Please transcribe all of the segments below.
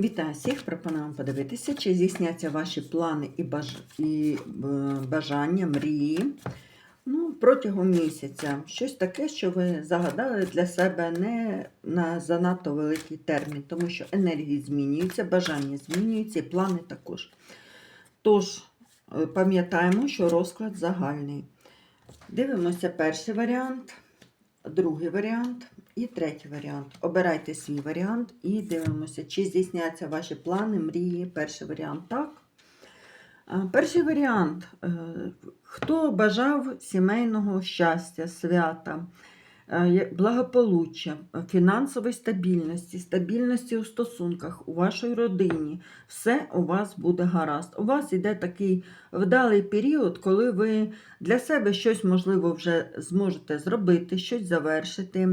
Вітаю всіх! Пропоную вам подивитися, чи здійсняться ваші плани і, баж... і е, бажання, мрії ну, протягом місяця. Щось таке, що ви загадали для себе не на занадто великий термін, тому що енергії змінюються, бажання змінюються і плани також. Тож, е, пам'ятаємо, що розклад загальний. Дивимося перший варіант, другий варіант і третій варіант. Обирайте свій варіант і дивимося, чи здійсняться ваші плани, мрії. Перший варіант так. Перший варіант. е, Хто бажав сімейного щастя, свята, е, благополуччя, фінансової стабільності, стабільності у стосунках, у вашій родині, все у вас буде гаразд. У вас йде такий вдалий період, коли ви для себе щось, можливо, вже зможете зробити, щось завершити,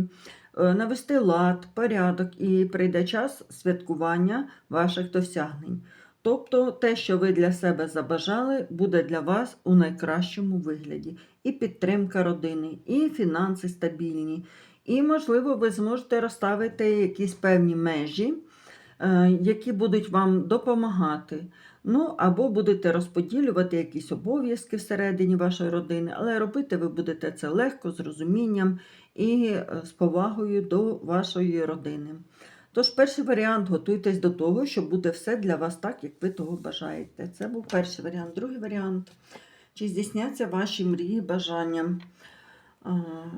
навести лад, порядок, і прийде час святкування ваших досягнень. Тобто те, що ви для себе забажали, буде для вас у найкращому вигляді. І підтримка родини, і фінанси стабільні, і, можливо, ви зможете розставити якісь певні межі, е, які будуть вам допомагати. Ну, або будете розподілювати якісь обов'язки всередині вашої родини, але робити ви будете це легко, з розумінням і е, з повагою до вашої родини. Тож, перший варіант готуйтесь до того, що буде все для вас так, як ви того бажаєте. Це був перший варіант. Другий варіант. Чи здійсняться ваші мрії, бажання?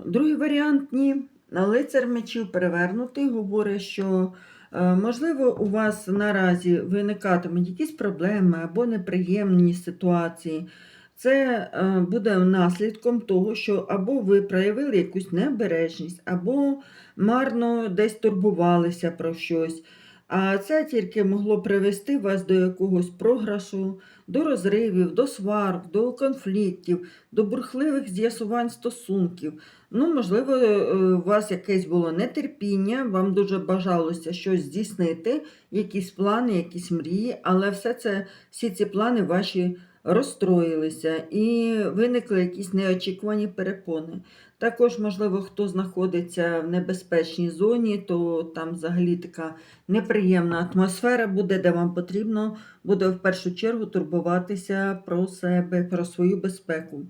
Другий варіант ні. Лицар мечів перевернутий говорить, що можливо у вас наразі виникатимуть якісь проблеми або неприємні ситуації. Це е, буде наслідком того, що або ви проявили якусь необережність, або марно десь турбувалися про щось. А це тільки могло привести вас до якогось програшу, до розривів, до сварок, до конфліктів, до бурхливих з'ясувань стосунків. Ну, можливо, е, у вас якесь було нетерпіння, вам дуже бажалося щось здійснити, якісь плани, якісь мрії, але все це, всі ці плани ваші розстроїлися і виникли якісь неочікувані перепони. Також, можливо, хто знаходиться в небезпечній зоні, то там взагалі така неприємна атмосфера буде, де вам потрібно буде в першу чергу турбуватися про себе, про свою безпеку.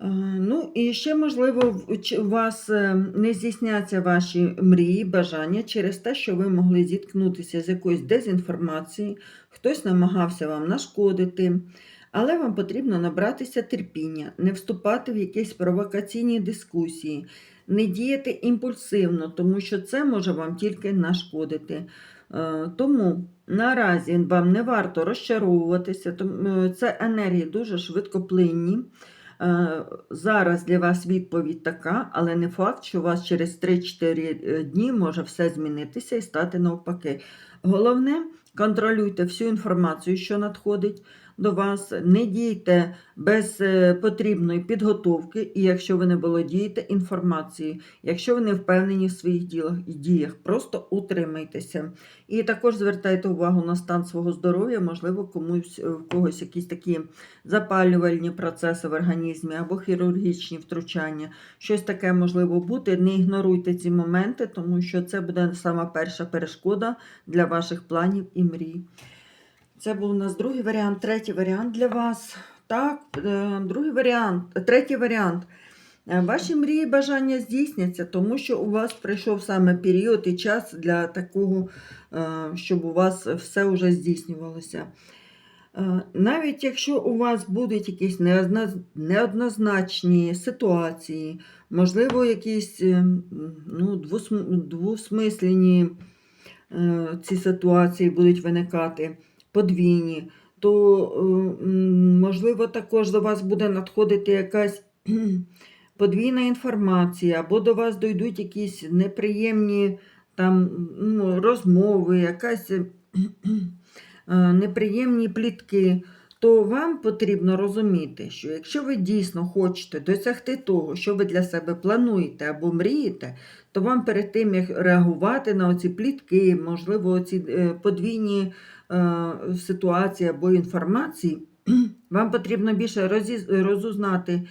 Ну і ще, можливо, у вас е, не здійсняться ваші мрії, бажання через те, що ви могли зіткнутися з якоюсь дезінформацією, хтось намагався вам нашкодити, але вам потрібно набратися терпіння, не вступати в якісь провокаційні дискусії, не діяти імпульсивно, тому що це може вам тільки нашкодити. Е, Тому наразі вам не варто розчаровуватися, тому це енергії дуже швидкоплинні. Е, Зараз для вас відповідь така, але не факт, що у вас через 3-4 дні може все змінитися і стати навпаки. Головне, контролюйте всю інформацію, що надходить до вас, не дійте без е, потрібної підготовки, і якщо ви не володієте інформацією, якщо ви не впевнені в своїх ділах, діях, просто утримайтеся. І також звертайте увагу на стан свого здоров'я, можливо, комусь е, в когось якісь такі запалювальні процеси в організмі або хірургічні втручання. Щось таке можливо бути. Не ігноруйте ці моменти, тому що це буде сама перша перешкода для ваших планів і мрій. Це був у нас другий варіант, третій варіант для вас. Так, е, другий варіант, третій варіант. Е, Ваші мрії і бажання здійсняться, тому що у вас прийшов саме період і час для такого, е, щоб у вас все вже здійснювалося. Е, Навіть якщо у вас будуть якісь неоднозначні ситуації, можливо, якісь е, ну, двусмислені е, ці ситуації будуть виникати, подвійні, то, е, можливо, також до вас буде надходити якась подвійна інформація, або до вас дойдуть якісь неприємні там, ну, розмови, якась е, е, неприємні плітки, то вам потрібно розуміти, що якщо ви дійсно хочете досягти того, що ви для себе плануєте або мрієте, то вам перед тим, як реагувати на оці плітки, можливо, ці подвійні е, ситуації або інформації, вам потрібно більше розузнати е,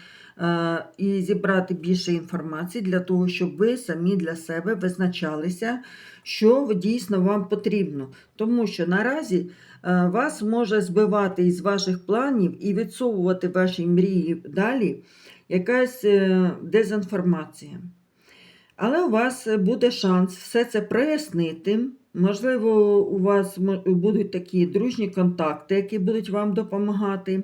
і зібрати більше інформації для того, щоб ви самі для себе визначалися, що дійсно вам потрібно. Тому що наразі е, вас може збивати із ваших планів і відсовувати ваші мрії далі якась е, дезінформація. Але у вас буде шанс все це прояснити. Можливо, у вас будуть такі дружні контакти, які будуть вам допомагати.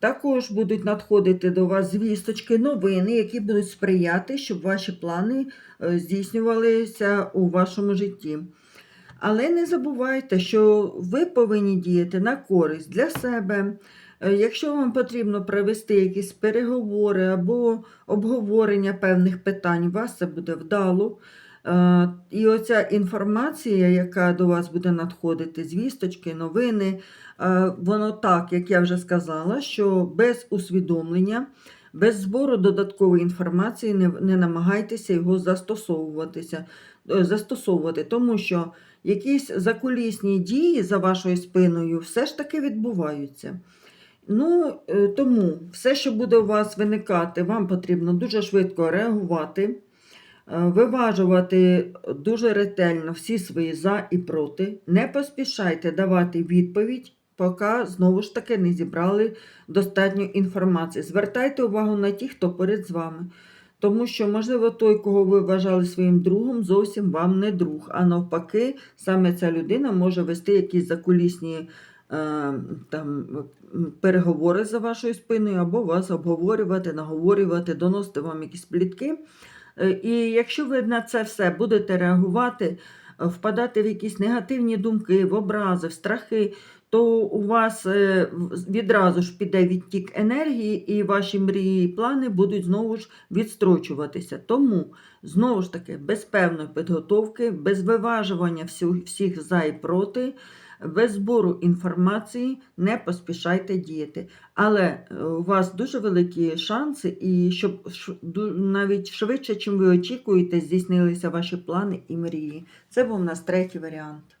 Також будуть надходити до вас звісточки, новини, які будуть сприяти, щоб ваші плани е, здійснювалися у вашому житті. Але не забувайте, що ви повинні діяти на користь для себе. Е, Якщо вам потрібно провести якісь переговори або обговорення певних питань, у вас це буде вдало. Е, І оця інформація, яка до вас буде надходити, звісточки, новини, е, воно так, як я вже сказала, що без усвідомлення, без збору додаткової інформації не, не намагайтеся його застосовуватися, е, застосовувати, тому що якісь закулісні дії за вашою спиною все ж таки відбуваються. Ну, тому все, що буде у вас виникати, вам потрібно дуже швидко реагувати, виважувати дуже ретельно всі свої за і проти. Не поспішайте давати відповідь, поки знову ж таки не зібрали достатньо інформації. Звертайте увагу на ті, хто поряд з вами. Тому що, можливо, той, кого ви вважали своїм другом, зовсім вам не друг. А навпаки, саме ця людина може вести якісь закулісні е, там, переговори за вашою спиною, або вас обговорювати, наговорювати, доносити вам якісь плітки. Е, І якщо ви на це все будете реагувати, е, впадати в якісь негативні думки, в образи, в страхи, то у вас е, відразу ж піде відтік енергії, і ваші мрії і плани будуть знову ж відстрочуватися. Тому, знову ж таки, без певної підготовки, без виважування всіх за і проти, без збору інформації не поспішайте діяти. Але е, у вас дуже великі шанси, і щоб навіть швидше, чим ви очікуєте, здійснилися ваші плани і мрії. Це був у нас третій варіант.